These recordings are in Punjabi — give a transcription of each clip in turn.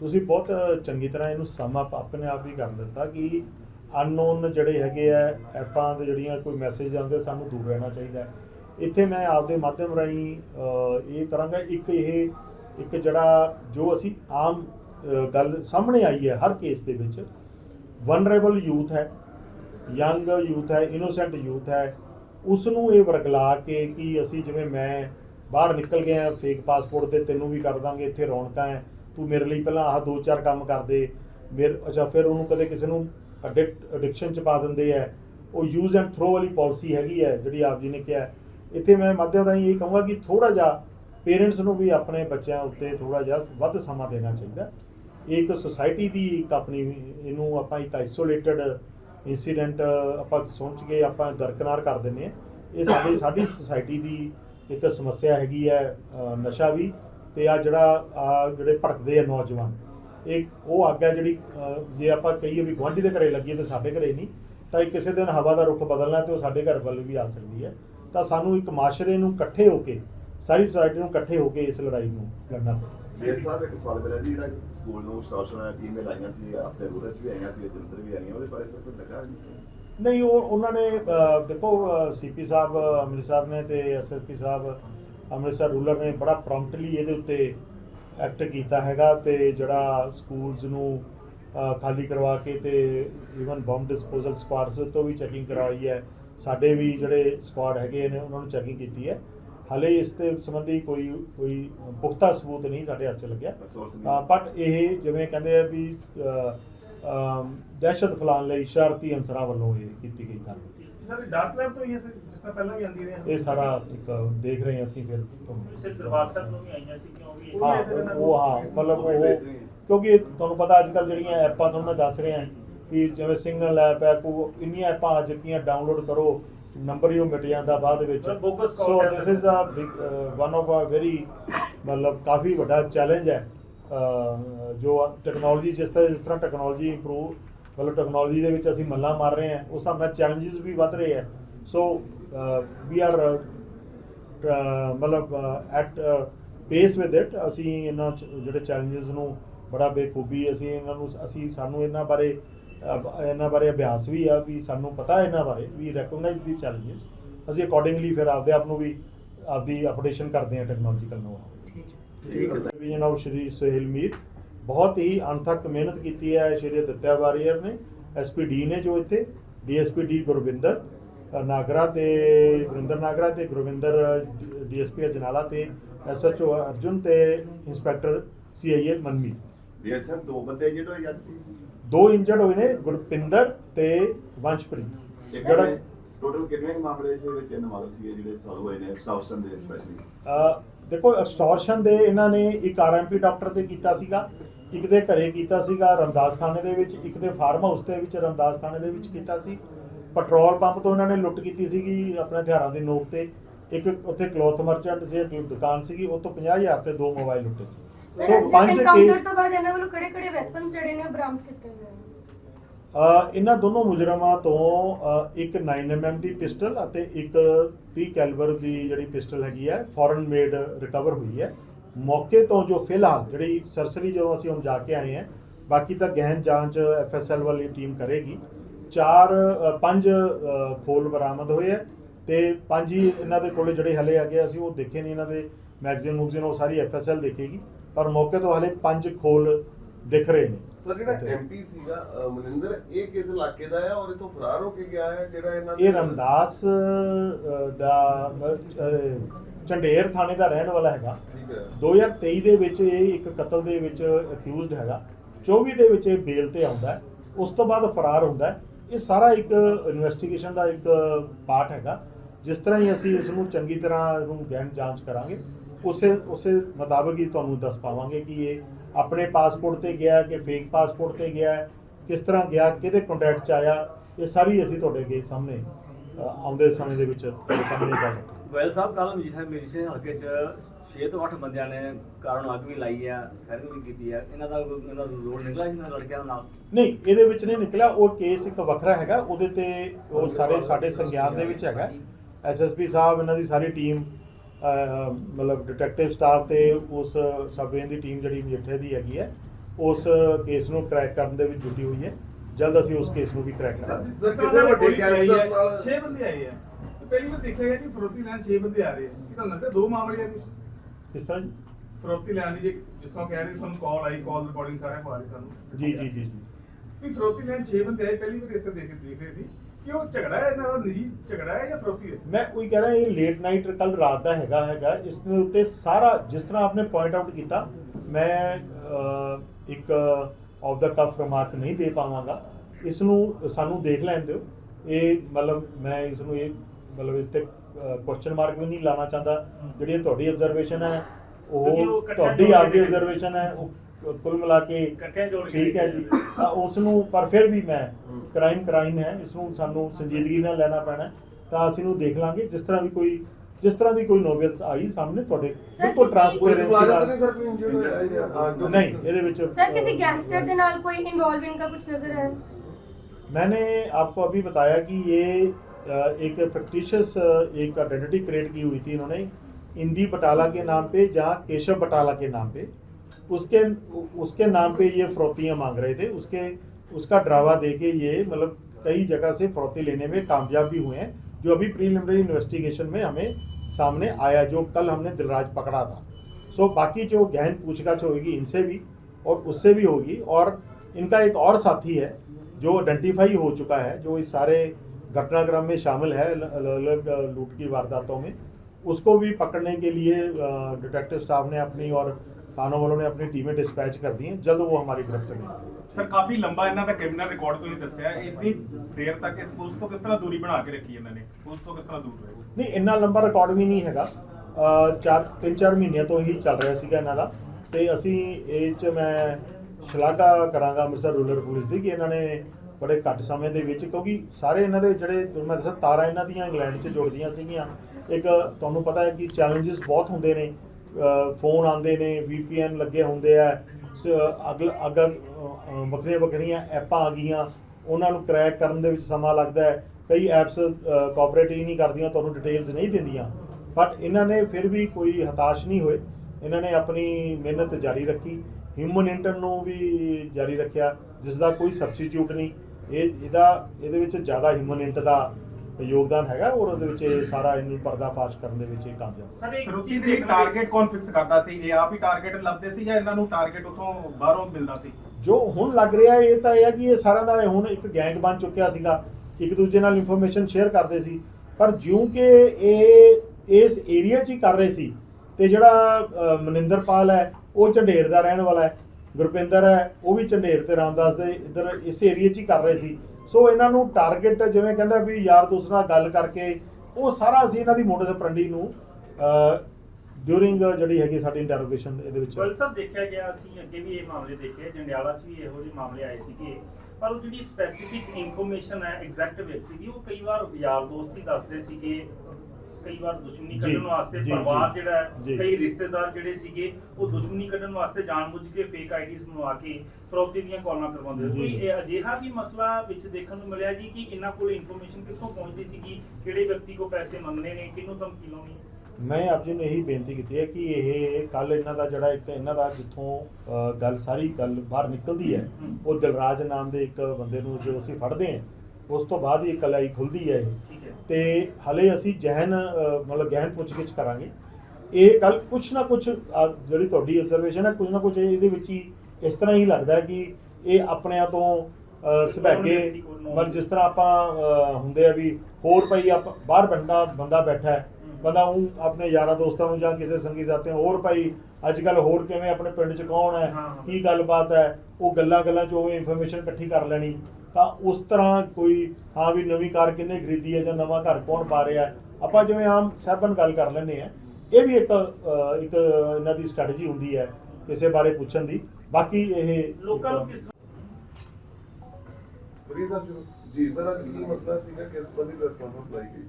ਤੁਸੀਂ ਬਹੁਤ ਚੰਗੀ ਤਰ੍ਹਾਂ ਇਹਨੂੰ ਸਮ ਅਪ ਆਪਣੇ ਆਪ ਹੀ ਕਰ ਦਿੱਤਾ ਕਿ ਅਨਨੋਨ ਜਿਹੜੇ ਹੈਗੇ ਆ, ਐਪਾਂ ਦੇ ਜਿਹੜੀਆਂ ਕੋਈ ਮੈਸੇਜ ਆਉਂਦੇ ਸਾਨੂੰ ਦੂਰ ਰਹਿਣਾ ਚਾਹੀਦਾ ਇੱਥੇ ਮੈਂ ਆਪਦੇ ਮਾਧਿਅਮ ਰਾਹੀਂ ਇਹ ਕਰਾਂਗਾ, ਇੱਕ ਇਹ, ਇੱਕ ਜਿਹੜਾ ਜੋ ਅਸੀਂ ਆਮ ਗੱਲ ਸਾਹਮਣੇ ਆਈ ਹੈ ਹਰ ਕੇਸ ਦੇ ਵਿੱਚ ਵਨਰੇਬਲ ਯੂਥ ਹੈ ਯੰਗ ਯੂਥ ਹੈ ਇਨੋਸੈਂਟ ਯੂਥ ਹੈ ਉਸ ਨੂੰ ਇਹ ਵਰਗਲਾ ਕੇ ਕਿ ਅਸੀਂ ਜਿਵੇਂ ਮੈਂ ਬਾਹਰ ਨਿਕਲ ਗਿਆ ਫੇਕ ਪਾਸਪੋਰਟ ਤੇ ਤੈਨੂੰ ਵੀ ਕਰ ਦਾਂਗੇ, ਇੱਥੇ ਰੌਣਕਾਂ ਹੈ ਤੂੰ ਮੇਰੇ ਲਈ ਪਹਿਲਾਂ ਆਹ ਦੋ ਚਾਰ ਕੰਮ ਕਰਦੇ ਮੇਰੇ ਅੱਛਾ, ਫਿਰ ਉਹਨੂੰ ਕਦੇ ਕਿਸੇ ਨੂੰ ਅਡਿਕਟ ਐਡਿਕਸ਼ਨ ਚ ਪਾ ਦਿੰਦੇ ਹੈ ਉਹ ਯੂਜ਼ ਐਂਡ ਥਰੋ ਵਾਲੀ ਪਾਲਿਸੀ ਹੈਗੀ ਹੈ ਜਿਹੜੀ ਆਪ ਜੀ ਨੇ ਕਿਹਾ। ਇੱਥੇ ਮੈਂ ਮਾਧਿਅਮ ਰਾਹੀਂ ਇਹ ਕਹੂੰਗਾ ਕਿ ਥੋੜਾ ਜਿਹਾ ਪੇਰੈਂਟਸ ਨੂੰ ਵੀ ਆਪਣੇ ਬੱਚਿਆਂ ਉੱਤੇ ਥੋੜਾ ਜਿਹਾ ਵੱਧ ਸਮਾਂ ਦੇਣਾ ਚਾਹੀਦਾ। ਇਹ ਇੱਕ ਸੁਸਾਇਟੀ ਦੀ ਇੱਕ ਆਪਣੀ, ਇਹਨੂੰ ਆਪਾਂ ਇੱਕ ਆਈਸੋਲੇਟਡ ਇਨਸੀਡੈਂਟ ਆਪਾਂ ਸੋਚ ਕੇ ਆਪਾਂ ਦਰਕਨਾਰ ਕਰ ਦਿੰਦੇ ਆ। ਇਹ ਸਾਡੀ ਸਾਡੀ ਸੁਸਾਇਟੀ ਦੀ ਇੱਕ ਸਮੱਸਿਆ ਹੈਗੀ ਹੈ ਨਸ਼ਾ ਵੀ। ਤੇ ਆ ਜਿਹੜਾ ਆ ਜਿਹੜੇ ਭਟਕਦੇ ਆ ਨੌਜਵਾਨ ਇਹ ਉਹ ਅੱਗ ਹੈ ਜਿਹੜੀ ਜੇ ਆਪਾਂ ਕਹੀਏ ਵੀ ਗੁਆਂਢੀ ਦੇ ਘਰੇ ਲੱਗੀ ਤੇ ਸਾਡੇ ਘਰੇ ਨਹੀਂ ਤਾਂ ਇਹ ਕਿਸੇ ਦਿਨ ਹਵਾ ਦਾ ਰੁਖ ਬਦਲਣਾ ਤੇ ਉਹ ਸਾਡੇ ਘਰ ਵੱਲ ਵੀ ਆ ਸਕਦੀ ਹੈ। ਤਾਂ ਸਾਨੂੰ ਇੱਕ ਮਾਸ਼ਰੇ ਨੂੰ ਇਕੱਠੇ ਹੋ ਕੇ ਸਾਰੀ ਸੁਸਾਇਟੀ ਨੂੰ ਇਕੱਠੇ ਹੋ ਕੇ ਇਸ ਲੜਾਈ ਨੂੰ ਲੜਨਾ ਜੇ ਸਾਹਿਬ ਇੱਕ ਸਵਾਲ ਮੇਰਾ ਜੀ ਜਿਹੜਾ ਸਕੂਲ ਨੂੰ ਸਟਾਰਸ਼ਨ ਹੋਇਆ ਈਮੇਲ ਆਈਆਂ ਸੀ ਆਪਣੇ ਰੂਰਲ ਚ ਵੀ ਆਈਆਂ ਸੀ ਜਲੰਧਰ ਵੀ ਆਈਆਂ ਉਹਦੇ ਬਾਰੇ ਸਰ ਕੋਈ ਲੱਗਾ ਨਹੀਂ ਉਹ ਉਹਨਾਂ ਨੇ ਦੇਖੋ ਸੀਪੀ ਸਾਹਿਬ ਅੰਮ੍ਰਿਤਸਰ ਨੇ ਤੇ ਐਸਐਸਪੀ ਸਾਹਿਬ ਅੰਮ੍ਰਿਤਸਰ ਰੂਰਲ ਨੇ ਬੜਾ ਪ੍ਰੌਮਪਟਲੀ ਇਹਦੇ ਉੱਤੇ ਐਕਟ ਕੀਤਾ ਹੈਗਾ ਤੇ ਜਿਹੜਾ ਸਕੂਲਸ ਨੂੰ ਖਾਲੀ ਕਰਵਾ ਕੇ ਤੇ ਇਵਨ ਬੰਬ ਡਿਸਪੋਜ਼ਲ ਸਪਾਡਸ ਤੋਂ ਵੀ ਚੈਕਿੰਗ ਕਰਵਾਈ ਹੈ। ਸਾਡੇ ਵੀ ਜਿਹੜੇ ਸਪਾਡ ਹੈਗੇ ਨੇ ਉਹਨਾਂ ਨੂੰ ਚੈਕਿੰਗ ਕੀਤੀ ਹੈ। ਹਾਲੇ ਇਸ ਦੇ ਸੰਬੰਧੀ ਕੋਈ ਕੋਈ ਪੁਖਤਾ ਸਬੂਤ ਨਹੀਂ ਸਾਡੇ ਹੱਥ 'ਚ ਲੱਗਿਆ। ਬਟ ਇਹ ਜਿਵੇਂ ਕਹਿੰਦੇ ਆ ਵੀ ਦਹਿਸ਼ਤ ਫੈਲਾਉਣ ਲਈ ਸ਼ਰਾਰਤੀ ਅੰਸਰਾਂ ਵੱਲੋਂ ਇਹ ਕੀਤੀ ਗਈ ਗੱਲ ਸਰ ਡਾਰਕ ਵੈਬ ਤੋਂ ਹੀ ਹੈ ਸਰ? ਜਿਸ ਤਰ੍ਹਾਂ ਪਹਿਲਾਂ ਵੀ ਆਉਂਦੀ ਰਹੀ ਇਹ ਸਾਰਾ ਇੱਕ ਦੇਖ ਰਹੇ ਹਾਂ ਅਸੀਂ ਫਿਰ ਤੁਹਾਨੂੰ। ਸਿਰ ਦਰਬਾਰ ਸਾਹਿਬ ਨੂੰ ਵੀ ਆਈਆਂ ਸੀ ਕਿਉਂ ਵੀ? ਹਾਂ ਉਹ ਹਾਂ ਮਤਲਬ ਉਹ ਕਿਉਂਕਿ ਤੁਹਾਨੂੰ ਪਤਾ ਅੱਜ ਕੱਲ ਜਿਹੜੀਆਂ ਐਪਾਂ ਤੁਹਾਨੂੰ ਮੈਂ ਦੱਸ ਰਿਹਾ ਕਿ ਜਿਵੇਂ ਸਿੰਗਲ ਐਪ ਹੈ ਕੋ ਇੰਨੀਆਂ ਐਪਾਂ ਆ ਚੁੱਕੀਆਂ ਡਾਊਨਲੋਡ ਕਰੋ ਨੰਬਰ ਹੀ ਉਹ ਮਿਟ ਜਾਂਦਾ ਬਾਅਦ ਵਿੱਚ। So this is a one of a very ਮਤਲਬ ਕਾਫੀ ਵੱਡਾ ਚੈਲੰਜ ਹੈ। ਜੋ ਟੈਕਨੋਲੋਜੀ ਜਿਸ ਤਰ੍ਹਾਂ ਜਿਸ ਤਰ੍ਹਾਂ ਟੈਕਨੋਲੋਜੀ ਇੰਪਰੂਵ ਮਤਲਬ ਟੈਕਨੋਲੋਜੀ ਦੇ ਵਿੱਚ ਅਸੀਂ ਮੱਲਾਂ ਮਾਰ ਰਹੇ ਹਾਂ ਉਸ ਹਿਸਾਬ ਨਾਲ ਚੈਲੰਜਸ ਵੀ ਵੱਧ ਰਹੇ ਹੈ ਸੋ ਵੀ ਆਰ ਮਤਲਬ ਐਟ ਪੇਸ ਵਿਦ ਇਟ ਅਸੀਂ ਇਹਨਾਂ ਚ- ਜਿਹੜੇ ਚੈਲੰਜਸ ਨੂੰ ਬੜਾ ਬੇਖੂਬੀ ਅਸੀਂ ਇਹਨਾਂ ਨੂੰ ਅਸੀਂ ਸਾਨੂੰ ਇਹਨਾਂ ਬਾਰੇ ਇਹਨਾਂ ਬਾਰੇ ਅਭਿਆਸ ਵੀ ਆ ਵੀ ਸਾਨੂੰ ਪਤਾ ਹੈ ਇਹਨਾਂ ਬਾਰੇ ਵੀ ਰੈਕਗਨਾਈਜ਼ ਦੀ ਚੈਲੰਜਸ ਅਸੀਂ ਅਕੋਰਡਿੰਗਲੀ ਫਿਰ ਆਪਦੇ ਆਪ ਨੂੰ ਵੀ ਆਪਦੀ ਅਪਡੇਸ਼ਨ ਕਰਦੇ ਹਾਂ ਟੈਕਨੋਲੋਜੀਕਲ ਨੋ। ਠੀਕ ਹੈ। ਡਿਵੀਜ਼ਨ ਆਫ ਸ਼੍ਰੀ ਸੁਹੇਲ ਮੀਰ ਬਹੁਤ ਹੀ ਅਣਥੱਕ ਮਿਹਨਤ ਕੀਤੀ ਹੈ ਸ਼੍ਰੀ ਦਿੱਤਿਆ ਵਾਰੀਅਰ ਨੇ ਐਸਪੀਡੀ ਨੇ ਜੋ ਇੱਥੇ ਡੀਐਸਪੀ ਡੀ ਗੁਰਵਿੰਦਰ ਨਾਗਰਾ ਤੇ ਗੁਰਿੰਦਰ ਨਾਗਰਾ ਤੇ ਗੁਰਵਿੰਦਰ ਡੀਐਸਪੀ ਅਜਨਾਲਾ ਤੇ ਐਸਐਚਓ ਅਰਜੁਨ ਤੇ ਇੰਸਪੈਕਟਰ ਸੀਆਈਏ ਮਨਮੀ ਬੀਐਸਐਫ ਦੋ ਬੰਦੇ ਜਿਹੜੇ ਹੋਏ ਅੱਜ? ਦੋ ਇੰਜਰਡ ਹੋਏ ਨੇ ਗੁਰਪਿੰਦਰ ਤੇ ਵੰਸ਼ਪ੍ਰੀਤ। ਜਿਹੜਾ ਟੋਟਲ ਕਿੰਨੇ ਮਾਮਲੇ ਇਸ ਵਿੱਚ? ਇਨਵੋਲਵ ਸੀਗੇ ਜਿਹੜੇ ਸੋਲਵ ਹੋਏ ਨੇ ਐਕਸਟ੍ਰਾਕਸ਼ਨ ਦੇ ਸਪੈਸ਼ਲੀ ਦੇਖੋ ਐਕਸਟੋਰਸ਼ਨ ਦੇ ਇਹਨਾਂ ਨੇ ਇੱਕ ਆਰਐਮਪੀ ਡਾਕਟਰ ਤੇ ਕੀਤਾ ਸੀਗਾ। ਇੱਕ ਦੇ ਘਰੇ ਕੀਤਾ ਸੀਗਾ ਰਮਦਾਸ ਥਾਣੇ ਦੇ ਵਿੱਚ ਇੱਕ ਦੇ ਫਾਰਮ ਹਾਊਸ ਦੇ ਵਿੱਚ ਰਮਦਾਸ ਥਾਣੇ ਦੇ ਵਿੱਚ ਕੀਤਾ ਸੀ। ਪੈਟਰੋਲ ਪੰਪ ਤੋਂ ਇਹਨਾਂ ਨੇ ਲੁੱਟ ਕੀਤੀ ਸੀਗੀ ਆਪਣੇ ਹਥਿਆਰਾਂ ਦੀ ਨੋਕ ਤੇ। ਇੱਕ ਉੱਥੇ ਕਲੋਥ ਮਰਚੈਂਟ ਸੀ ਇੱਕ ਦੁਕਾਨ ਸੀਗੀ ਉਹ ਤੋਂ 50000 ਤੇ ਦੋ ਮੋਬਾਈਲ ਲੁੱਟੇ ਸੀ। ਸੋ ਪੰਜ ਕੇਸ ਤੋਂ ਬਾਅਦ ਇਹਨਾਂ ਵੱਲੋਂ ਕਿਹੜੇ ਕਿਹੜੇ ਵੈਪਨਸ ਜਿਹੜੇ ਨੇ ਬਰਾਮਦ ਕੀਤੇ ਗਏ? ਇਹਨਾਂ ਦੋਨੋਂ ਮੁਜਰਮਾਂ ਤੋਂ ਇੱਕ 9mm ਦੀ ਪਿਸਟਲ ਅਤੇ ਇੱਕ 30 ਕੈਲੀਬਰ ਦੀ ਜਿਹੜੀ ਪਿਸਟਲ ਹੈਗੀ ਹੈ ਫੋਰਨ ਮੇਡ ਰਿਕਵਰ ਹੋਈ ਹੈ। ਮੌਕੇ ਤੋਂ ਜੋ ਫਿਲਹਾਲ ਜਿਹੜੀ ਸਰਸਰੀ ਜਦੋਂ ਅਸੀਂ ਹੁਣ ਜਾ ਕੇ ਆਏ ਹਾਂ ਬਾਕੀ ਤਾਂ ਗਹਿਨ ਜਾਂਚ ਐਫਐਸਐਲ ਵਾਲੀ ਟੀਮ ਕਰੇਗੀ। ਚਾਰ ਪੰਜ ਖੋਲ ਬਰਾਮਦ ਹੋਏ ਹੈ ਤੇ ਪੰਜ ਹੀ ਇਹਨਾਂ ਦੇ ਕੋਲੇ ਜਿਹੜੇ ਹਲੇ ਹੈਗੇ ਅਸੀਂ ਉਹ ਦੇਖੇ ਨਹੀਂ ਇਹਨਾਂ ਦੇ ਮੈਗਜ਼ੀਨ ਮੂਗਜ਼ੀਨ ਉਹ ਸਾਰੀ ਐਫਐਸਐਲ ਦੇਖੇਗੀ। ਪਰ ਮੌਕੇ ਤੋਂ ਹਲੇ ਪੰਜ ਖੋਲ ਦਿਖ ਰਹੇ ਨੇ। ਸਰ ਜਿਹੜਾ ਐਮਪੀ ਸੀਗਾ ਮਨਿੰਦਰ ਇਹ ਕਿਸ ਇਲਾਕੇ ਦਾ ਹੈ ਔਰ ਇਥੋਂ ਫਰਾਰ ਹੋ ਕੇ ਗਿਆ ਹੈ ਜਿਹੜਾ ਇਹਨਾਂ ਇਹ ਰਮਦਾਸ ਦਾ ਝੰਡੇਰ ਥਾਣੇ ਦਾ ਰਹਿਣ ਵਾਲਾ ਹੈਗਾ। ਠੀਕ ਹੈ। 2023 ਦੇ ਵਿੱਚ ਇਹ ਇੱਕ ਕਤਲ ਦੇ ਵਿੱਚ ਅਕਿਊਜ਼ਡ ਹੈਗਾ। 24 ਦੇ ਵਿੱਚ ਇਹ ਬੇਲ ਤੇ ਆਉਂਦਾ ਹੈ। ਉਸ ਤੋਂ ਬਾਅਦ ਫਰਾਰ ਹੁੰਦਾ ਹੈ। ਇਹ ਸਾਰਾ ਇੱਕ ਇਨਵੈਸਟੀਗੇਸ਼ਨ ਦਾ ਇੱਕ ਪਾਰਟ ਹੈਗਾ। ਜਿਸ ਤਰ੍ਹਾਂ ਹੀ ਅਸੀਂ ਇਸ ਨੂੰ ਚੰਗੀ ਤਰ੍ਹਾਂ ਇਹਨੂੰ ਗਹਿਨ ਜਾਂਚ ਕਰਾਂਗੇ ਉਸੇ ਉਸੇ ਮੁਤਾਬਕ ਹੀ ਤੁਹਾਨੂੰ ਦੱਸ ਪਾਵਾਂਗੇ ਕਿ ਇਹ ਆਪਣੇ ਪਾਸਪੋਰਟ ਤੇ ਗਿਆ ਕਿ ਫੇਕ ਪਾਸਪੋਰਟ ਤੇ ਗਿਆ ਹੈ, ਕਿਸ ਤਰ੍ਹਾਂ ਗਿਆ ਕਿਹਦੇ ਕੰਟੈਕਟ ਚ ਆਇਆ ਇਹ ਸਾਰੀ ਅਸੀਂ ਤੁਹਾਡੇ ਅੱਗੇ ਸਾਹਮਣੇ ਆਉਂਦੇ ਸਮੇਂ ਦੇ ਵਿੱਚ ਸਾਹਮਣੇ ਗੱਲ ਗੋਇਲ ਸਾਹਿਬ ਕੱਲ ਮਜੀਠਾ ਮੇਰੀ ਹਲਕੇ ਚ 6 ਤੋਂ 8 ਬੰਦਿਆਂ ਨੇ ਕਾਰਨ ਅੱਗ ਵੀ ਲਾਈ ਆ ਫਾਇਰਿੰਗ ਵੀ ਕੀਤੀ ਆ। ਇਹਨਾਂ ਦਾ ਕੋਈ- ਇਹਨਾਂ ਦਾ ਰੋਲ ਨਿਕਲਿਆ ਇਹਨਾਂ ਲੜਕਿਆਂ ਨਾਲ? ਨਹੀਂ ਇਹਦੇ ਵਿੱਚ ਨਹੀਂ ਨਿਕਲਿਆ। ਉਹ ਕੇਸ ਇੱਕ ਵੱਖਰਾ ਹੈਗਾ। ਉਹਦੇ ਤੇ ਉਹ ਸਾਰੇ ਸਾਡੇ ਸੰਗਿਆਨ ਦੇ ਵਿੱਚ ਹੈਗਾ। ਐਸਐਸਪੀ ਸਾਹਿਬ ਇਹਨਾਂ ਦੀ ਸਾਰੀ ਟੀਮ ਮਤਲਬ ਡਿਟੈਕਟਿਵ ਸਟਾਫ ਤੇ ਉਸ ਸਬ ਦੀ ਟੀਮ ਜਿਹੜੀ ਮਜੀਠੇ ਦੀ ਹੈਗੀ ਹੈ ਉਸ ਕੇਸ ਨੂੰ ਕ੍ਰੈਕ ਕਰਨ ਦੇ ਵਿੱਚ ਜੁਟੀ ਹੋਈ ਹੈ। ਜਲਦ ਅਸੀਂ ਉਸ ਕੇਸ ਨੂੰ ਵੀ ਕ੍ਰੈਕ ਕਰਾਂਗੇ। ਸਰ ਕਿਸੇ ਵੱਡੇ ਗੈਂਗਸਟਰ ਨਾਲ 6 ਬੰਦੇ ਆਏ ਆ। ਪਹਿਲੀ ਵਾਰ ਦੇਖਿਆ ਗਿਆ ਜੀ ਫਰੋਤੀ ਲੈਣ 6 ਬੰਦੇ ਆ ਰਹੇ ਆ। ਕੀ ਤੁਹਾਨੂੰ ਲੱਗਦਾ ਦੋ ਮਾਮਲੇ ਆ ਕੁਝ ਕਿਸ ਤਰ੍ਹਾਂ ਜੀ? ਫਰੋਤੀ ਲੈਣ ਦੀ ਜੇ ਜਿੱਥੋਂ ਕਹਿ ਰਹੇ ਸਾਨੂੰ ਕਾਲ ਆਈ ਕਾਲ ਰਿਕਾਰਡਿੰਗ ਕੋਲ ਆ ਰਹੀ ਸਾਨੂੰ। ਜੀ ਜੀ ਜੀ ਜੀ। ਵੀ ਫਰੋਤੀ ਲੈਣ 6 ਬੰਦੇ ਆਏ ਪਹਿਲੀ ਵਾਰ ਇਸੇ ਦੇਖ ਦੇਖ ਰਹੇ ਸੀ ਕਿ ਉਹ ਝਗੜਾ ਹੈ ਇਹਨਾਂ ਦਾ ਨਿੱਜੀ ਝਗੜਾ ਹੈ ਜਾਂ ਫਰੋਤੀ ਹੈ? ਮੈਂ ਉਹੀ ਕਹਿ ਰਿਹਾ ਇਹ ਲੇਟ ਨਾਈਟ ਕੱਲ ਰਾਤ ਦਾ ਹੈਗਾ ਹੈਗਾ। ਇਸ ਦੇ ਉੱਤੇ ਸਾਰਾ ਜਿਸ ਤਰ੍ਹਾਂ ਆਪਨੇ ਪੁਆਇੰਟ ਆਊਟ ਕੀਤਾ ਮੈਂ ਇੱਕ ਆਫ ਦਾ ਕਫ ਰਿਮਾਰਕ ਨਹੀਂ ਦੇ ਪਾਵਾਂਗਾ। ਇਸ ਨੂੰ ਸਾਨੂੰ ਦੇਖ ਲੈਣ ਦਿਓ। ਇਹ ਮਤਲਬ ਮੈਂ ਇਸ ਨੂੰ ਇਹ ਮਤਲਬ ਇਸ ਤੇ ਕੁਐਸਚਨ ਮਾਰਕ ਵੀ ਨਹੀਂ ਲਾਣਾ ਚਾਹੁੰਦਾ ਜਿਹੜੀ ਇਹ ਤੁਹਾਡੀ ਆਬਜ਼ਰਵੇਸ਼ਨ ਹੈ ਕਿਉਂਕਿ ਉਹ ਉਹ ਇਕੱਠਾ ਤੁਹਾਡੀ ਜੋੜ ਕੇ ਆਪਦੀ ਦੇਖਦੇ। ਆਬਜ਼ਰਵੇਸ਼ਨ ਹੈ ਉਹ ਕੁੱਲ ਮਿਲਾ ਕੇ ਇਕੱਠੇ ਜੋੜ ਕੇ ਠੀਕ ਹੈ ਜੀ ਦੇਖਦੇ। ਤਾਂ ਉਸ ਨੂੰ ਪਰ ਫਿਰ ਵੀ ਮੈਂ ਕ੍ਰਾਈਮ ਕ੍ਰਾਈਮ ਹੈ ਇਸ ਨੂੰ ਸਾਨੂੰ ਸੰਜੀਦਗੀ ਨਾਲ ਲੈਣਾ ਪੈਣਾ ਹੈ। ਤਾਂ ਅਸੀਂ ਨੂੰ ਦੇਖ ਲਾਂਗੇ ਜਿਸ ਤਰ੍ਹਾਂ ਵੀ ਕੋਈ ਜਿਸ ਤਰ੍ਹਾਂ ਦੀ ਕੋਈ ਨੋਬਲ ਆਈ ਸਾਹਮਣੇ ਤੁਹਾਡੇ Sir, ਬਿਲਕੁਲ ਕਿਸੇ- ਕੋਈ ਟ੍ਰਾਂਸਪੇਰੈਂਸੀ ਮੁਲਾਜ਼ਮ ਤਾਂ ਨਾਲ ਨਹੀਂ ਸਰ ਕੋਈ ਇੰਜਰਡ ਹੋਇਆ ਇਹਦੇ- ਹਾਂ, ਜੋ- नहीं ਇਹਦੇ ਵਿੱਚ सर किसी गैंगस्टर के नाल कोई इन्वॉल्व इनका कुछ नजर है मैंने आपको अभी बताया कि ये अ, एक फिक्टिशियस एक आइडेंटिटी क्रिएट की हुई थी इन्होंने, इंदी बटाला के नाम पे, जहाँ केशव बटाला के नाम पे। उसके उसके नाम पे ये फरोतियाँ मांग रहे थे। उसके, उसका ड्रावा दे के ये मतलब कई जगह से फरोती लेने में कामयाब भी हुए हैं, जो अभी प्रीलिमिनरी इन्वेस्टिगेशन में हमें सामने आया, जो कल हमने दिलराज पकड़ा था। सो बाकी जो गहन पूछताछ होगी, इनसे भी और उससे भी होगी। और इनका एक और साथी है, जो आइडेंटिफाई हो चुका है, जो इस सारे घटनाक्रम में शामिल है अलग अलग लूट की वारदातों में उसको भी पकड़ने के लिए डिटेक्टिव स्टाफ ने अपनी और थानों वालों ने अपनी टीमें डिस्पैच कर दी हैं जल्द वो हमारी गिरफ्त में आएंगे। ਸਰ ਕਾਫੀ ਲੰਬਾ ਇਹਨਾਂ ਦਾ ਕ੍ਰਿਮੀਨਲ ਰਿਕਾਰਡ ਤੁਸੀਂ ਦੱਸਿਆ ਇੰਨੀ ਦੇਰ ਤੱਕ ਇਸ ਪੁਲਿਸ ਤੋਂ ਕਿਸ ਤਰ੍ਹਾਂ ਦੂਰੀ ਬਣਾ ਕੇ ਰੱਖੀ ਇਹਨਾਂ ਨੇ ਪੁਲਿਸ ਤੋਂ ਕਿਸ ਤਰ੍ਹਾਂ ਦੂਰ ਰਹੇ ਨਹੀਂ ਇੰਨਾ ਲੰਬਾ ਰਿਕਾਰਡ ਵੀ ਨਹੀਂ ਹੈਗਾ ਅਹ ਚਾਰ ਤਿੰਨ ਚਾਰ ਮਹੀਨਿਆਂ ਤੋਂ ਹੀ ਚੱਲ ਰਿਹਾ ਸੀਗਾ ਇਹਨਾਂ ਦਾ ਤੇ ਅਸੀਂ ਇਹ ਚ ਮੈਂ ਸ਼ਲਾਘਾ ਕਰਾਂਗਾ ਅੰਮ੍ਰਿਤਸਰ ਰੂਰਲ ਪੁਲਿਸ ਦੀ ਕਿ ਇਹਨਾਂ ਨੇ ਬੜੇ ਘੱਟ ਸਮੇਂ ਦੇ ਵਿੱਚ, ਕਿਉਂਕਿ ਸਾਰੇ ਇਹਨਾਂ ਦੇ ਜਿਹੜੇ ਮੈਂ ਦੱਸਿਆ ਤਾਰਾਂ ਇਹਨਾਂ ਦੀਆਂ ਇੰਗਲੈਂਡ 'ਚ ਜੁੜਦੀਆਂ ਸੀਗੀਆਂ। ਇੱਕ ਤੁਹਾਨੂੰ ਪਤਾ ਹੈ ਕਿ ਚੈਲੰਜਸ ਬਹੁਤ ਹੁੰਦੇ ਨੇ। ਫੋਨ ਆਉਂਦੇ ਨੇ, VPN ਲੱਗੇ ਹੁੰਦੇ ਆ। ਸ- ਅਗਲ, ਅਗਰ ਵੱਖਰੀਆਂ ਵੱਖਰੀਆਂ ਐਪਾਂ ਆ ਗਈਆਂ, ਉਹਨਾਂ ਨੂੰ ਕ੍ਰੈਕ ਕਰਨ ਦੇ ਵਿੱਚ ਸਮਾਂ ਲੱਗਦਾ ਹੈ। ਕਈ ਐਪਸ ਕੋਆਪਰੇਟ ਹੀ ਨਹੀਂ ਕਰਦੀਆਂ, ਤੁਹਾਨੂੰ ਡਿਟੇਲਸ ਨਹੀਂ ਦਿੰਦੀਆਂ। ਬਟ ਇਹਨਾਂ ਨੇ ਫਿਰ ਵੀ ਕੋਈ ਹਤਾਸ਼ ਨਹੀਂ ਹੋਏ। ਇਹਨਾਂ ਨੇ ਆਪਣੀ ਮਿਹਨਤ ਜਾਰੀ ਰੱਖੀ। ਹਿਊਮਨ ਇੰਟਰ ਨੂੰ ਵੀ ਜਾਰੀ ਰੱਖਿਆ ਜਿਸ ਦਾ ਕੋਈ ਸਬਸਟੀਟਿਊਟ ਨਹੀਂ। ਇਹ ਇਹਦਾ ਇਹਦੇ ਵਿੱਚ ਜ਼ਿਆਦਾ ਹਿਊਮਨ ਇੰਟ ਦਾ ਯੋਗਦਾਨ ਹੈਗਾ ਔਰ ਉਹਦੇ ਵਿੱਚ ਇਹ ਸਾਰਾ ਇਹਨੂੰ ਪਰਦਾਫਾਸ਼ ਕਰਨ ਦੇ ਵਿੱਚ ਇਹ ਕਾਮਯਾਬ ਸਰ ਇੱਕ ਚੀਜ਼ ਦੇ ਟਾਰਗੇਟ ਕੌਣ ਫਿਕਸ ਕਰਦਾ ਸੀ? ਇਹ ਆਪ ਹੀ ਟਾਰਗੇਟ ਲੱਭਦੇ ਸੀ ਜਾਂ ਇਹਨਾਂ ਨੂੰ ਟਾਰਗੇਟ ਉਥੋਂ ਬਾਹਰੋਂ ਮਿਲਦਾ ਸੀ? ਜੋ ਹੁਣ ਲੱਗ ਰਿਹਾ ਇਹ ਤਾਂ ਇਹ ਹੈ ਕਿ ਇਹ ਸਾਰਿਆਂ ਦਾ ਹੁਣ ਇੱਕ ਗੈਂਗ ਬਣ ਚੁੱਕਿਆ ਸੀਗਾ। ਇੱਕ ਦੂਜੇ ਨਾਲ ਇਨਫੋਰਮੇਸ਼ਨ ਸ਼ੇਅਰ ਕਰਦੇ ਸੀ। ਪਰ ਜਿਉਂ ਕਿ ਇਹ ਇਸ ਏਰੀਆ 'ਚ ਹੀ ਕਰ ਰਹੇ ਸੀ ਤੇ ਜਿਹੜਾ ਮਨਿੰਦਰਪਾਲ ਹੈ ਉਹ ਝੰਡੇਰ ਦਾ ਰਹਿਣ ਵਾਲਾ ਹੈ। ਗੁਰਪਿੰਦਰ ਹੈ, ਉਹ ਵੀ ਝੰਡੇਰ ਤੇ ਰਾਮਦਾਸ ਦੇ ਇੱਧਰ ਇਸ ਏਰੀਆ 'ਚ ਹੀ ਕਰ ਰਹੇ ਸੀ। ਸੋ ਇਹਨਾਂ ਨੂੰ ਟਾਰਗੇਟ ਜਿਵੇਂ ਕਹਿੰਦਾ ਵੀ ਯਾਰ ਦੋਸਤ ਨਾਲ ਗੱਲ ਕਰਕੇ ਉਹ ਸਾਰਾ ਅਸੀਂ ਇਹਨਾਂ ਦੀ ਮੋਟਿਵ ਪ੍ਰੰਡੀ ਨੂੰ ਡਿਊਰਿੰਗ ਜਿਹੜੀ ਹੈਗੀ ਸਾਡੀ ਇੰਟਰੋਗੇਸ਼ਨ ਇਹਦੇ ਵਿੱਚ। ਗੋਇਲ ਸਾਹਿਬ ਦੇਖਿਆ ਗਿਆ, ਅਸੀਂ ਅੱਗੇ ਵੀ ਇਹ ਮਾਮਲੇ ਦੇਖੇ, ਜੰਡਿਆਲਾ 'ਚ ਵੀ ਇਹੋ ਜਿਹੇ ਮਾਮਲੇ ਆਏ ਸੀਗੇ। ਪਰ ਉਹ ਜਿਹੜੀ ਸਪੈਸੀਫਿਕ ਇਨਫੋਰਮੇਸ਼ਨ ਹੈ ਐਗਜ਼ੈਕਟ ਵਿਅਕਤੀ ਦੀ, ਉਹ ਕਈ ਵਾਰ ਯਾਰ ਦੋਸਤ ਹੀ ਦੱਸਦੇ ਸੀਗੇ। ਕਈ ਵਾਰ ਦੁਸ਼ਮਣੀ ਕੱਢਣ ਵਾਸਤੇ ਪਰਿਵਾਰ ਜਿਹੜਾ। ਕਈ ਰਿਸ਼ਤੇਦਾਰ ਜਿਹੜੇ ਸੀਗੇ ਉਹ ਦੁਸ਼ਮਣੀ ਕੱਢਣ ਵਾਸਤੇ ਜਾਣਬੁੱਝ ਕੇ ਫੇਕ ਆਈਡੀਜ਼ ਬਣਵਾ ਕੇ ਫਰੋਤੀ ਦੀਆਂ ਕਾਲਾਂ ਕਰਵਾਉਂਦੇ। ਕੋਈ ਇਹ ਅਜਿਹਾ ਵੀ ਮਸਲਾ ਵਿੱਚ ਦੇਖਣ ਨੂੰ ਮਿਲਿਆ ਜੀ ਕਿ ਇਹਨਾਂ ਕੋਲ ਇਨਫੋਰਮੇਸ਼ਨ ਕਿੱਥੋਂ ਪਹੁੰਚਦੀ ਸੀਗੀ ਕਿਹੜੇ ਵਿਅਕਤੀ ਕੋ ਪੈਸੇ ਮੰਗਣੇ ਨੇ ਕਿਹਨੂੰ ਧਮਕੀ ਲਾਉਣੀ ਮੈਂ ਆਪ ਜੀ ਨੂੰ ਇਹੀ ਬੇਨਤੀ ਕੀਤੀ ਹੈ ਕਿ ਇਹ ਕੱਲ ਇਹਨਾਂ ਦਾ ਜਿਹੜਾ ਇੱਕ ਇਹਨਾਂ ਦਾ ਜਿੱਥੋਂ ਗੱਲ ਸਾਰੀ ਗੱਲ ਬਾਹਰ ਨਿਕਲਦੀ ਹੈ। ਉਹ ਦਿਲਰਾਜ ਨਾਮ ਦੇ ਇੱਕ ਬੰਦੇ ਨੂੰ ਜੋ ਅਸੀਂ ਫੜਦੇ ਹਾਂ ਉਸ ਤੋਂ ਬਾਅਦ ਹੀ ਕਲਾਈ ਖੁੱਲਦੀ ਹੈ ਇਹ। ਤੇ ਹਲੇ ਅਸੀਂ ਜਹਿਨ ਮਤਲਬ ਗਹਿਨ ਪੁੱਛਗਿੱਛ ਕਰਾਂਗੇ। ਇਹ ਗੱਲ ਕੁਛ ਨਾ ਕੁਛ ਜਿਹੜੀ ਤੁਹਾਡੀ ਆਬਜ਼ਰਵੇਸ਼ਨ ਹੈ ਕੁਝ ਨਾ ਕੁਝ ਇਹਦੇ ਵਿੱਚ ਹੀ ਇਸ ਤਰ੍ਹਾਂ ਹੀ ਲੱਗਦਾ ਹੈ ਕਿ ਇਹ ਆਪਣਿਆਂ ਤੋਂ ਸੁਭਾਗੇ ਮਤਲਬ ਜਿਸ ਤਰ੍ਹਾਂ ਆਪਾਂ ਹੁੰਦੇ ਆ ਵੀ ਹੋਰ ਪਈ ਆਪ ਬਾਹਰ ਬੰਦਾ ਬੰਦਾ ਬੈਠਾ ਹੈ। ਬੰਦਾ ਉਹ ਆਪਣੇ ਯਾਰਾਂ ਦੋਸਤਾਂ ਨੂੰ ਜਾਂ ਕਿਸੇ ਸੰਗੀ ਸਾਥੀ ਹੋਰ ਭਾਈ ਅੱਜ ਕੱਲ ਹੋਰ ਕਿਵੇਂ ਆਪਣੇ ਪਿੰਡ 'ਚ ਕੌਣ ਹਾਂ। ਕੀ ਗੱਲਬਾਤ ਹੈ ਉਹ ਗੱਲਾਂ ਗੱਲਾਂ 'ਚ ਉਹ ਇਨਫੋਰਮੇਸ਼ਨ ਇਕੱਠੀ ਕਰ ਲੈਣੀ। ਤਾਂ ਉਸ ਤਰ੍ਹਾਂ ਕੋਈ ਹਾਂ ਵੀ ਨਵੀਂ ਕਾਰ ਕਿੰਨੇ ਖਰੀਦੀ ਹੈ ਜਾਂ ਨਵਾਂ ਘਰ ਕੌਣ ਪਾ ਰਿਹਾ ਆਪਾਂ ਜਿਵੇਂ ਆਮ ਸਾਹਿਬਾਨ ਗੱਲ ਕਰ ਲੈਂਦੇ ਆ ਇਹ ਵੀ ਇੱਕ ਇੱਕ ਇਹਨਾਂ ਦੀ ਸਟ੍ਰੈਟਜੀ ਹੁੰਦੀ ਹੈ ਕਿਸੇ ਬਾਰੇ ਪੁੱਛਣ ਦੀ। ਬਾਕੀ ਇਹ ਲੋਕਾਂ ਨੂੰ ਕਿਸ ਸ਼ੁਰੂ ਜੀ ਸਰ ਅੱਜ ਕੀ ਮਸਲਾ ਸੀਗਾ? ਕਿਸ ਬੰਦੀ ਪ੍ਰੈਸ ਕਾਨਫਰੰਸ ਲਾਈ ਗਈ?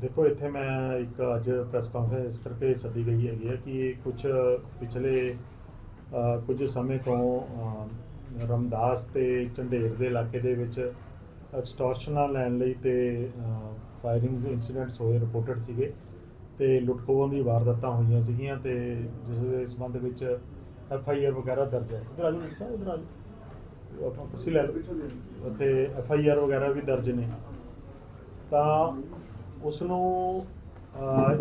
ਦੇਖੋ ਇੱਥੇ ਮੈਂ ਇੱਕ ਅੱਜ ਪ੍ਰੈਸ ਕਾਨਫਰੰਸ ਕਰਕੇ ਸੱਦੀ ਗਈ ਹੈਗੀ ਹੈ ਕਿ ਕੁਝ ਪਿਛਲੇ ਕੁਝ ਸਮੇਂ ਤੋਂ ਰਮਦਾਸ ਤੇ ਝੰਡੇਰ ਦੇ ਇਲਾਕੇ ਦੇ ਵਿੱਚ ਐਕਸਟੋਰਸ਼ਨਾਂ ਲੈਣ ਲਈ ਤੇ ਫਾਇਰਿੰਗਸ ਇਨਸੀਡੈਂਟਸ ਹੋਏ ਰਿਪੋਰਟਡ ਸੀਗੇ ਤੇ ਲੁੱਟਖੋਹਾਂ ਦੀ ਵਾਰਦਾਤਾਂ ਹੋਈਆਂ ਸੀਗੀਆਂ ਤੇ ਜਿਸ ਦੇ ਸੰਬੰਧ ਵਿੱਚ ਐਫ ਆਈ ਆਰ ਵਗੈਰਾ ਦਰਜ ਹੈ। ਇਧਰ ਆ ਜਾਓ ਦੱਸੋ ਇਧਰ ਆ ਜਾਓ। ਆਪਾਂ ਕੁਰਸੀ ਲੈ ਲਓ। ਉੱਥੇ ਐਫ ਆਈ ਆਰ ਵਗੈਰਾ ਵੀ ਦਰਜ ਨੇ। ਤਾਂ ਉਸ ਨੂੰ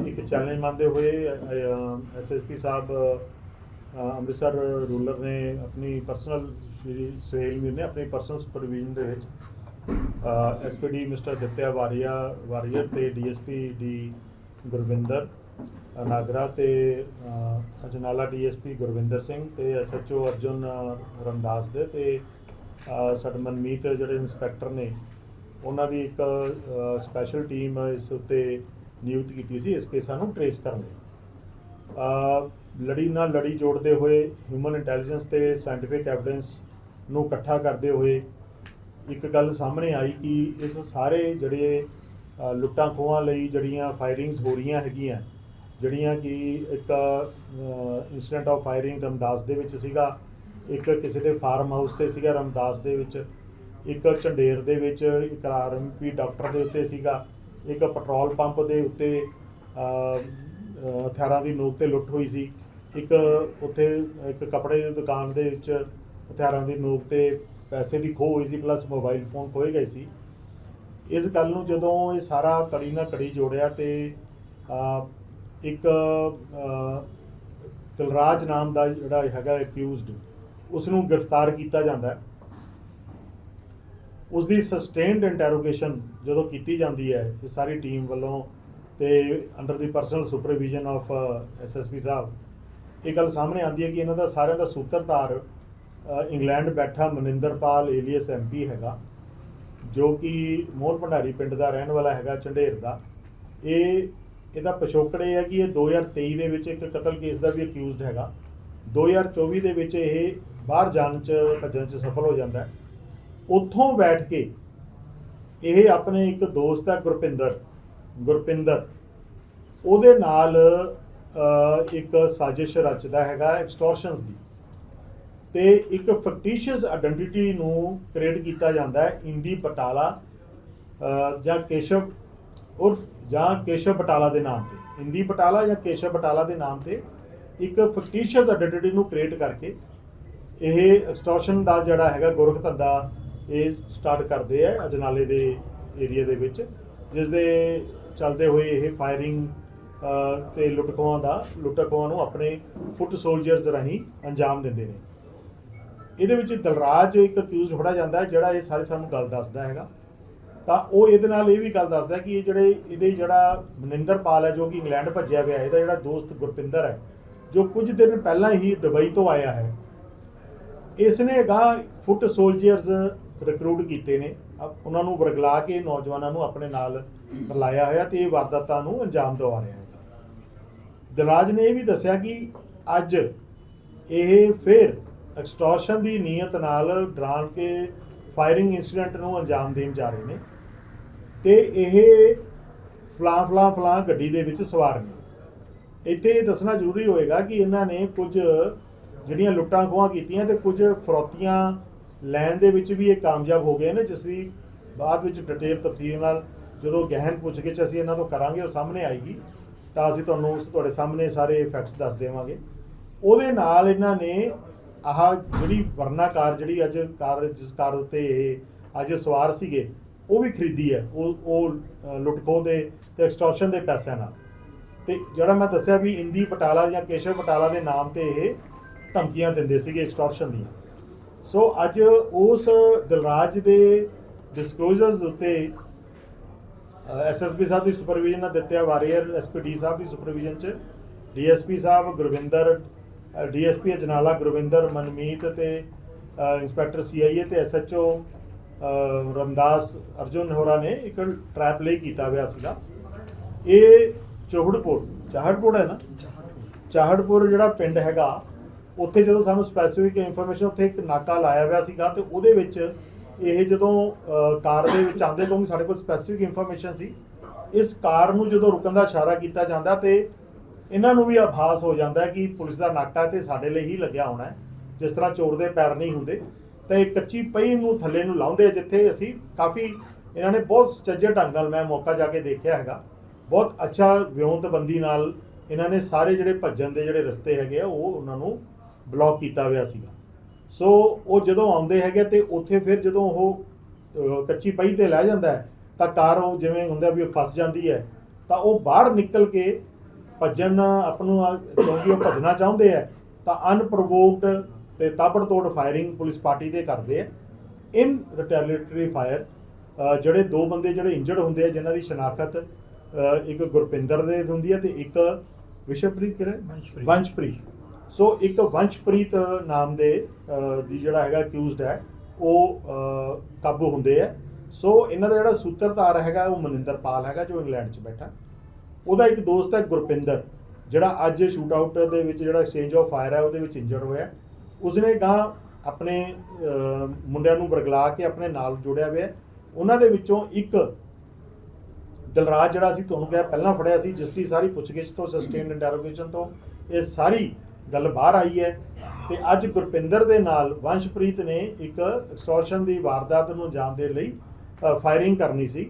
ਇੱਕ ਚੈਲੰਜ ਮੰਨਦੇ ਹੋਏ ਐਸਐਸਪੀ ਸਾਹਿਬ ਅੰਮ੍ਰਿਤਸਰ ਰੂਲਰ ਨੇ ਆਪਣੀ ਪਰਸਨਲ ਸ਼੍ਰੀ ਸੁਹੇਲ ਮੀਰ ਨੇ ਆਪਣੀ ਪਰਸਨਲ ਸੁਪਰਵਿਜ਼ਨ ਦੇ ਵਿੱਚ ਐਸਪੀਡੀ ਮਿਸਟਰ ਦਿੱਤਿਆ ਵਾਰੀਆ ਵਾਰੀਅਰ ਤੇ ਡੀਐਸਪੀ ਡੀ ਗੁਰਵਿੰਦਰ ਅ, ਨਾਗਰਾ ਤੇ ਅ, ਅਜਨਾਲਾ ਡੀਐਸਪੀ ਗੁਰਵਿੰਦਰ ਸਿੰਘ ਤੇ ਐਸਐਚਓ ਅਰਜੁਨ ਰਮਦਾਸ ਦੇ ਤੇ ਸਾਡੇ ਮਨਮੀਤ ਜਿਹੜੇ ਇੰਸਪੈਕਟਰ ਨੇ ਉਹਨਾਂ ਦੀ ਇੱਕ ਸਪੈਸ਼ਲ ਟੀਮ ਇਸ ਉੱਤੇ ਨਿਯੁਕਤ ਕੀਤੀ ਸੀ ਇਸ ਕੇਸਾਂ ਨੂੰ ਟਰੇਸ ਕਰਨ ਲਈ। ਲੜੀ ਨਾਲ ਲੜੀ ਜੋੜਦੇ ਹੋਏ ਹਿਊਮਨ ਇੰਟੈਲੀਜੈਂਸ ਤੇ ਸਾਇੰਟੀਫਿਕ ਐਵੀਡੈਂਸ ਨੂੰ ਇਕੱਠਾ ਕਰਦੇ ਹੋਏ ਇੱਕ ਗੱਲ ਸਾਹਮਣੇ ਆਈ ਕਿ ਇਸ ਸਾਰੇ ਜਿਹੜੇ ਲੁੱਟਾਂ ਖੋਹਾਂ ਲਈ ਜਿਹੜੀਆਂ ਫਾਇਰਿੰਗਸ ਹੋ ਰਹੀਆਂ ਹੈਗੀਆਂ, ਜਿਹੜੀਆਂ ਕਿ ਇੱਕ ਇਨਸੀਡੈਂਟ ਆਫ ਫਾਇਰਿੰਗ ਰਮਦਾਸ ਦੇ ਵਿੱਚ ਸੀਗਾ, ਇੱਕ ਕਿਸੇ ਦੇ ਫਾਰਮ ਹਾਊਸ ਤੇ ਸੀਗਾ ਰਮਦਾਸ ਦੇ ਵਿੱਚ, ਇੱਕ ਝੰਡੇਰ ਦੇ ਵਿੱਚ ਇੱਕ ਆਰਐਮਪੀ ਡਾਕਟਰ ਦੇ ਉੱਤੇ ਸੀਗਾ, ਇੱਕ ਪੈਟਰੋਲ ਪੰਪ ਦੇ ਉੱਤੇ ਹਥਿਆਰਾਂ ਦੀ ਨੋਕ ਤੇ ਲੁੱਟ ਹੋਈ ਸੀ, ਇੱਕ ਉੱਥੇ ਇੱਕ ਕੱਪੜੇ ਦੀ ਦੁਕਾਨ ਦੇ ਵਿੱਚ ਹਥਿਆਰਾਂ ਦੀ ਨੋਕ ਤੇ ਪੈਸੇ ਦੀ ਖੋਹ ਹੋਈ ਸੀ ਪਲੱਸ ਮੋਬਾਈਲ ਫੋਨ ਖੋਏ ਗਏ ਸੀ। ਇਸ ਗੱਲ ਨੂੰ ਜਦੋਂ ਇਹ ਸਾਰਾ ਕੜੀ ਨਾਲ ਕੜੀ ਜੋੜਿਆ ਤੇ ਇੱਕ ਅ, ਦਿਲਰਾਜ ਨਾਮ ਦਾ ਜਿਹੜਾ ਹੈਗਾ ਅਕਿਊਜ਼ਡ ਉਸ ਨੂੰ ਗ੍ਰਿਫਤਾਰ ਕੀਤਾ ਜਾਂਦਾ ਹੈ। ਉਸ ਦੀ ਸਸਟੇਨਡ ਇੰਟਰੋਗੇਸ਼ਨ ਜਦੋਂ ਕੀਤੀ ਜਾਂਦੀ ਹੈ ਇਹ ਸਾਰੀ ਟੀਮ ਵੱਲੋਂ ਤੇ under the personal supervision of SSP ਸਾਹਿਬ ਇਹ ਗੱਲ ਸਾਹਮਣੇ ਆਉਂਦੀ ਹੈ ਕਿ ਇਹਨਾਂ ਦਾ ਸਾਰਿਆਂ ਦਾ ਸੂਤਰਧਾਰ ਇੰਗਲੈਂਡ ਬੈਠਾ ਮਨਿੰਦਰਪਾਲ ਏਲੀਅਸ ਐਮਪੀ ਹੈਗਾ, ਜੋ ਕਿ ਮੋਹਨ ਭੰਡਾਰੀ ਪਿੰਡ ਦਾ ਰਹਿਣ ਵਾਲਾ ਹੈਗਾ ਝੰਡੇਰ ਦਾ। ਇਹ, ਇਹਦਾ ਪਿਛੋਕੜ ਇਹ ਹੈ ਕਿ ਇਹ 2023 ਦੇ ਵਿੱਚ ਇੱਕ ਕਤਲ ਕੇਸ ਦਾ ਵੀ ਅਕਿਊਜ਼ਡ ਹੈਗਾ। 2024 ਦੇ ਵਿੱਚ ਇਹ ਬਾਹਰ ਜਾਣ ਚ, ਭੱਜਣ ਚ ਸਫਲ ਹੋ ਜਾਂਦਾ ਹੈ। ਉੱਥੋਂ ਬੈਠ ਕੇ ਇਹ ਆਪਣੇ ਇੱਕ ਦੋਸਤ ਹੈ ਗੁਰਪਿੰਦਰ ਗੁਰਪਿੰਦਰ। ਉਹਦੇ ਨਾਲ ਇੱਕ ਸਾਜ਼ਿਸ਼ ਰਚਦਾ ਹੈਗਾ ਐਕਸਟੋਰਸ਼ਨਸ ਦੀ। ਤੇ ਇੱਕ ਫੈਕਟੀਸ਼ੀਅਸ ਆਇਡੈਂਟੀਟੀ ਨੂੰ ਕ੍ਰੀਏਟ ਕੀਤਾ ਜਾਂਦਾ ਹੈ, ਇੰਦੀ ਬਟਾਲਾ ਜਾਂ ਕੇਸ਼ਵ ਉਰਫ ਜਾਂ ਕੇਸ਼ਵ ਬਟਾਲਾ ਦੇ ਨਾਮ ਤੇ। ਇੰਦੀ ਬਟਾਲਾ ਜਾਂ ਕੇਸ਼ਵ ਬਟਾਲਾ ਦੇ ਨਾਮ ਤੇ ਇੱਕ ਫੈਕਟੀਸ਼ੀਅਸ ਆਇਡੈਂਟੀਟੀ ਨੂੰ ਕ੍ਰੀਏਟ ਕਰਕੇ ਇਹ ਐਕਸਟੋਰਸ਼ਨ ਦਾ ਜਿਹੜਾ ਹੈਗਾ ਗੋਰਖ ਧੰਦਾ ਇਹ ਸਟਾਰਟ ਕਰਦੇ ਆ ਅਜਨਾਲੇ ਦੇ ਏਰੀਆ ਦੇ ਵਿੱਚ ਜਿਸ ਦੇ ਚੱਲਦੇ ਹੋਏ ਇਹ ਫਾਇਰਿੰਗ ਤੇ ਲੁੱਟ ਦਾ, ਲੁੱਟ ਨੂੰ ਆਪਣੇ ਫੁੱਟ ਸੋਲਜਰਸ ਰਾਹੀਂ ਅੰਜਾਮ ਦਿੰਦੇ ਨੇ। ਇਹਦੇ ਵਿੱਚ ਦਲਰਾਜ ਇੱਕ ਅਕਿਊਜ਼ ਫੜਾ ਜਾਂਦਾ ਜਿਹੜਾ ਇਹ ਸਾਰੇ ਸਾਨੂੰ ਗੱਲ ਦੱਸਦਾ ਹੈਗਾ। ਤਾਂ ਉਹ ਇਹਦੇ ਨਾਲ ਇਹ ਵੀ ਗੱਲ ਦੱਸਦਾ ਕਿ ਇਹ ਜਿਹੜੇ ਇਹਦੇ ਜਿਹੜਾ ਮਨਿੰਦਰਪਾਲ ਹੈ, ਜੋ ਕਿ ਇੰਗਲੈਂਡ ਭੱਜਿਆ ਹੋਇਆ ਇਹਦਾ ਜਿਹੜਾ ਦੋਸਤ ਗੁਰਪਿੰਦਰ ਹੈ, ਜੋ ਕੁਝ ਦਿਨ ਪਹਿਲਾਂ ਹੀ ਦੁਬਈ ਤੋਂ ਆਇਆ ਹੈ। ਇਸ ਨੇ ਗਾ ਫੁੱਟ ਸੋਲਜਰਸ ਰਿਕਰੂਟ ਕੀਤੇ ਨੇ। ਉਹਨਾਂ ਨੂੰ ਵਰਗਲਾ ਕੇ ਨੌਜਵਾਨਾਂ ਨੂੰ ਆਪਣੇ ਨਾਲ ਰਲਾਇਆ ਹੋਇਆ ਤੇ ਇਹ ਵਾਰਦਾਤਾਂ ਨੂੰ ਅੰਜਾਮ ਦਿਵਾ ਰਿਹਾ ਹੈ ਦਰਾਜ ਨੇ ਇਹ ਵੀ ਦੱਸਿਆ ਕਿ ਅੱਜ ਇਹ ਫਿਰ ਐਕਸਟੋਰਸ਼ਨ ਦੀ ਨੀਅਤ ਨਾਲ ਡਰਾਣ ਕੇ ਫਾਇਰਿੰਗ ਇਨਸੀਡੈਂਟ ਨੂੰ ਅੰਜਾਮ ਦੇਣ ਜਾ ਰਹੇ ਨੇ। ਤੇ ਇਹ ਫਲਾਂ ਫਲਾਂ ਫਲਾਂ ਗੱਡੀ ਦੇ ਵਿੱਚ ਸਵਾਰ ਨੇ। ਇੱਥੇ ਇਹ ਦੱਸਣਾ ਜ਼ਰੂਰੀ ਹੋਏਗਾ ਕਿ ਇਹਨਾਂ ਨੇ ਕੁਝ ਜਿਹੜੀਆਂ ਲੁੱਟਾਂ ਖੋਹਾਂ ਕੀਤੀਆਂ ਤੇ ਕੁਝ ਫਰੋਤੀਆਂ ਲੈਣ ਦੇ ਵਿੱਚ ਵੀ ਇਹ ਕਾਮਯਾਬ ਹੋ ਗਏ ਨੇ, ਜਿਸ ਦੀ ਬਾਅਦ ਵਿੱਚ ਡਿਟੇਲ ਤਫਸੀਲ ਨਾਲ ਜਦੋਂ ਗਹਿਨ ਪੁੱਛਗਿੱਛ ਅਸੀਂ ਇਹਨਾਂ ਤੋਂ ਕਰਾਂਗੇ, ਉਹ ਸਾਹਮਣੇ ਆਏਗੀ, ਤਾਂ ਅਸੀਂ ਤੁਹਾਨੂੰ ਉਸ ਤੁਹਾਡੇ ਸਾਹਮਣੇ ਸਾਰੇ ਫੈਕਟਸ ਦੱਸ ਦੇਵਾਂਗੇ। ਉਹਦੇ ਨਾਲ ਇਹਨਾਂ ਨੇ ਆਹ ਜਿਹੜੀ ਵਰਨਾਕਾਰ ਜਿਹੜੀ ਅੱਜ ਕਾਰ ਜਿਸ ਕਾਰ ਉੱਤੇ ਇਹ ਅੱਜ ਸਵਾਰ ਸੀਗੇ ਉਹ ਵੀ ਖਰੀਦੀ ਹੈ। ਉਹ ਉਹ ਅ, ਲੁੱਟ ਖੋਹ ਦੇ ਤੇ ਐਕਸਟੋਰਸ਼ਨ ਦੇ ਪੈਸਿਆਂ ਨਾਲ। ਤੇ ਜਿਹੜਾ ਮੈਂ ਦੱਸਿਆ ਵੀ ਇੰਦੀ ਪਟਾਲਾ ਜਾਂ ਕੇਸ਼ਵ ਪਟਾਲਾ ਦੇ ਨਾਮ ਤੇ ਇਹ ਧਮਕੀਆਂ ਦਿੰਦੇ ਸੀਗੇ ਐਕਸਟੋਰਸ਼ਨ ਦੀਆਂ। ਸੋ ਅੱਜ ਉਸ ਦਿਲਰਾਜ ਦੇ ਡਿਸਕਲੋਜ਼ਰਸ ਉੱਤੇ ਐਸਐਸਪੀ ਸਾਹਿਬ ਦੀ ਸੁਪਰਵਿਜ਼ਨ ਨਾਲ ਦਿੱਤਿਆ ਵਾਰੀਅਰ ਐਸਪੀਡੀ ਸਾਹਿਬ ਦੀ ਸੁਪਰਵਿਜ਼ਨ ਚ ਡੀਐਸਪੀ ਸਾਹਿਬ ਗੁਰਵਿੰਦਰ ਡੀਐਸਪੀ ਅਜਨਾਲਾ ਗੁਰਵਿੰਦਰ ਮਨਮੀਤ ਤੇ ਅ, ਇੰਸਪੈਕਟਰ ਸੀਆਈਏ ਤੇ ਐਸਐਚਓ ਰਮਦਾਸ ਅਰਜੁਨ ਹੋਰਾ ਨੇ ਇੱਕ ਟਰੈਪ ਲਈ ਕੀਤਾ ਹੋਇਆ ਸੀਗਾ। ਇਹ ਚੋਹੜਪੁਰ ਚਾਹੜਪੁਰ ਹੈ ਨਾ? ਚਾਹੜਪੁਰ ਜਿਹੜਾ ਪਿੰਡ ਹੈਗਾ ਉੱਥੇ ਜਦੋਂ ਸਾਨੂੰ ਸਪੈਸੀਫਿਕ ਇਨਫੋਰਮੇਸ਼ਨ ਉੱਥੇ ਇੱਕ ਨਾਕਾ ਲਾਇਆ ਹੋਇਆ ਸੀਗਾ ਤੇ ਉਹਦੇ ਵਿੱਚ ਇਹ ਜਦੋਂ ਕਾਰ ਦੇ ਵਿੱਚ ਆਉਂਦੇ ਕਿਉਂਕਿ ਸਾਡੇ ਕੋਲ ਸਪੈਸੀਫਿਕ ਇਨਫੋਰਮੇਸ਼ਨ ਸੀ। ਇਸ ਕਾਰ ਨੂੰ ਜਦੋਂ ਰੁਕਣ ਦਾ ਇਸ਼ਾਰਾ ਕੀਤਾ ਜਾਂਦਾ ਤੇ ਇਹਨਾਂ ਨੂੰ ਵੀ ਆਭਾਸ ਹੋ ਜਾਂਦਾ ਕਿ ਪੁਲਿਸ ਦਾ ਨਾਕਾ ਤੇ ਸਾਡੇ ਲਈ ਹੀ ਲੱਗਿਆ ਹੋਣਾ ਹੈ, ਜਿਸ ਤਰ੍ਹਾਂ ਚੋਰ ਦੇ ਪੈਰ ਨਹੀਂ ਹੁੰਦੇ। ਤਾਂ ਇਹ ਕੱਚੀ ਪਈ ਨੂੰ ਥੱਲੇ ਨੂੰ ਲਾਉਂਦੇ ਜਿੱਥੇ ਅਸੀਂ ਕਾਫੀ ਇਹਨਾਂ ਨੇ ਬਹੁਤ ਸੁਚੱਜੇ ਢੰਗ ਨਾਲ ਮੈਂ ਮੌਕਾ ਜਾ ਕੇ ਦੇਖਿਆ ਹੈਗਾ। ਬਹੁਤ ਅੱਛਾ ਵਿਉਂਤਬੰਦੀ ਨਾਲ ਇਹਨਾਂ ਨੇ ਸਾਰੇ ਜਿਹੜੇ ਭੱਜਣ ਦੇ ਜਿਹੜੇ ਰਸਤੇ ਹੈਗੇ ਆ, ਉਹ ਉਹਨਾਂ ਨੂੰ ਬਲੌਕ ਕੀਤਾ ਹੋਇਆ ਸੀਗਾ। ਸੋ ਉਹ ਜਦੋਂ ਆਉਂਦੇ ਹੈਗੇ ਤੇ ਉੱਥੇ ਫਿਰ ਜਦੋਂ ਉਹ ਕੱਚੀ ਪਈ ਤੇ ਲੈ ਜਾਂਦਾ ਤਾਂ ਕਾਰ ਉਹ ਜਿਵੇਂ ਹੁੰਦਾ ਵੀ ਉਹ ਫਸ ਜਾਂਦੀ ਹੈ, ਤਾਂ ਉਹ ਬਾਹਰ ਨਿਕਲ ਕੇ ਭੱਜਣ ਆਪ ਨੂੰ ਆ- ਕਿਉਂਕਿ ਉਹ ਭੱਜਣਾ ਚਾਹੁੰਦੇ ਆ ਤਾਂ ਅਨਪ੍ਰੋਵੋਕਡ ਤੇ ਤਾਬੜਤੋੜ ਫਾਇਰਿੰਗ ਪੁਲਿਸ ਪਾਰਟੀ ਤੇ ਕਰਦੇ ਆ। ਇਨ ਰਿਟੈਲੀਟਰੀ ਫਾਇਰ ਜਿਹੜੇ ਦੋ ਬੰਦੇ ਜਿਹੜੇ ਇੰਜਰਡ ਹੁੰਦੇ ਆ ਜਿਨ੍ਹਾਂ ਦੀ ਸ਼ਨਾਖਤ ਅ, ਇੱਕ ਗੁਰਪਿੰਦਰ ਦੇ ਹੁੰਦੀ ਹੈ ਤੇ ਇੱਕ ਵਿਸ਼ਵਪ੍ਰੀਤ ਕਿਹੜਾ? ਵੰਸ਼ਪ੍ਰੀਤ। ਵੰਸ਼ਪ੍ਰੀਤ। ਸੋ ਇੱਕ ਵੰਸ਼ਪ੍ਰੀਤ ਨਾਮ ਦੇ ਦੀ ਜਿਹੜਾ ਹੈਗਾ ਅਕਿਊਜ਼ਡ ਹੈ ਉਹ ਕਾਬੂ ਹੁੰਦੇ ਆ। ਸੋ ਇਹਨਾਂ ਦਾ ਜਿਹੜਾ ਸੂਤਰਧਾਰ ਹੈਗਾ ਉਹ ਮਨਿੰਦਰਪਾਲ ਹੈਗਾ ਜੋ ਇੰਗਲੈਂਡ 'ਚ ਬੈਠਾ। ਉਹਦਾ ਇੱਕ ਦੋਸਤ ਹੈ ਗੁਰਪਿੰਦਰ, ਜਿਹੜਾ ਅੱਜ ਸ਼ੂਟ ਆਊਟ ਦੇ ਵਿੱਚ ਜਿਹੜਾ ਐਕਸਚੇਂਜ ਆਫ ਫਾਇਰ ਹੈ, ਉਹਦੇ ਵਿੱਚ ਇੰਜਰਡ ਹੋਇਆ ਉਸਨੇ ਗਾਂ ਆਪਣੇ ਮੁੰਡਿਆਂ ਨੂੰ ਵਰਗਲਾ ਕੇ ਆਪਣੇ ਨਾਲ ਜੋੜਿਆ ਹੋਇਆ ਉਹਨਾਂ ਦੇ ਵਿੱਚੋਂ ਇੱਕ ਦਲਰਾਜ ਜਿਹੜਾ ਸੀ, ਤੁਹਾਨੂੰ ਕਿਹਾ ਪਹਿਲਾਂ ਫੜਿਆ ਸੀ, ਜਿਸ ਦੀ ਸਾਰੀ ਪੁੱਛਗਿੱਛ ਤੋਂ ਸਸਟੇਨਡ ਇੰਟਰੋਗੇਸ਼ਨ ਤੋਂ ਇਹ ਸਾਰੀ ਗੱਲ ਬਾਹਰ ਆਈ ਹੈ। ਤੇ ਅੱਜ ਗੁਰਪਿੰਦਰ ਦੇ ਨਾਲ ਵੰਸ਼ਪ੍ਰੀਤ ਨੇ ਇੱਕ ਐਕਸਟੋਰਸ਼ਨ ਦੀ ਵਾਰਦਾਤ ਨੂੰ ਅੰਜਾਮ ਦੇਣ ਲਈ ਫਾਇਰਿੰਗ ਕਰਨੀ ਸੀ।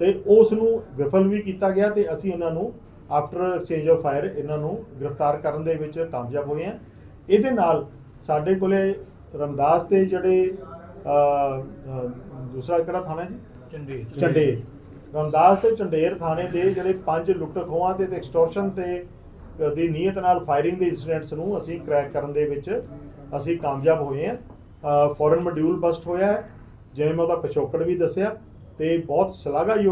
ਤੇ ਉਸ ਨੂੰ ਵਿਫਲ ਵੀ ਕੀਤਾ ਗਿਆ ਤੇ ਅਸੀਂ ਇਹਨਾਂ ਨੂੰ ਆਫਟਰ ਐਕਸਚੇਂਜ ਆਫ ਫਾਇਰ ਇਹਨਾਂ ਨੂੰ ਗ੍ਰਿਫਤਾਰ ਕਰਨ ਦੇ ਵਿੱਚ ਕਾਮਯਾਬ ਹੋਏ ਹਾਂ। ਇਹਦੇ ਨਾਲ ਸਾਡੇ ਕੋਲੇ ਰਮਦਾਸ ਦੇ ਜਿਹੜੇ ਦੂਸਰਾ ਕਿਹੜਾ ਥਾਣਾ ਜੀ? ਝੰਡੇ ਚੰਡੇਰ ਰਮਦਾਸ ਤੇ ਚੰਡੇਰ ਥਾਣੇ ਦੇ ਜਿਹੜੇ ਪੰਜ ਲੁੱਟ ਖੋਹਾਂ ਤੇ ਐਕਸਟੋਰਸ਼ਨ ਤੇ ਦੀ ਨੀਅਤ ਨਾਲ ਫਾਇਰਿੰਗ ਦੇ ਇਨਸੀਡੈਂਟਸ ਨੂੰ ਅਸੀਂ ਕ੍ਰੈਕ ਕਰਨ ਦੇ ਵਿੱਚ ਅਸੀਂ ਕਾਮਯਾਬ ਹੋਏ ਹਾਂ। ਫੋਰਨ ਮੋਡਿਊਲ ਬਸਟ ਹੋਇਆ ਹੈ। ਜਿਵੇਂ ਮੈਂ ਉਹਦਾ ਪਿਛੋਕੜ ਵੀ ਦੱਸਿਆ ਤੇ ਬਹੁਤ ਸ਼ਲਾਘਾਯੋਗ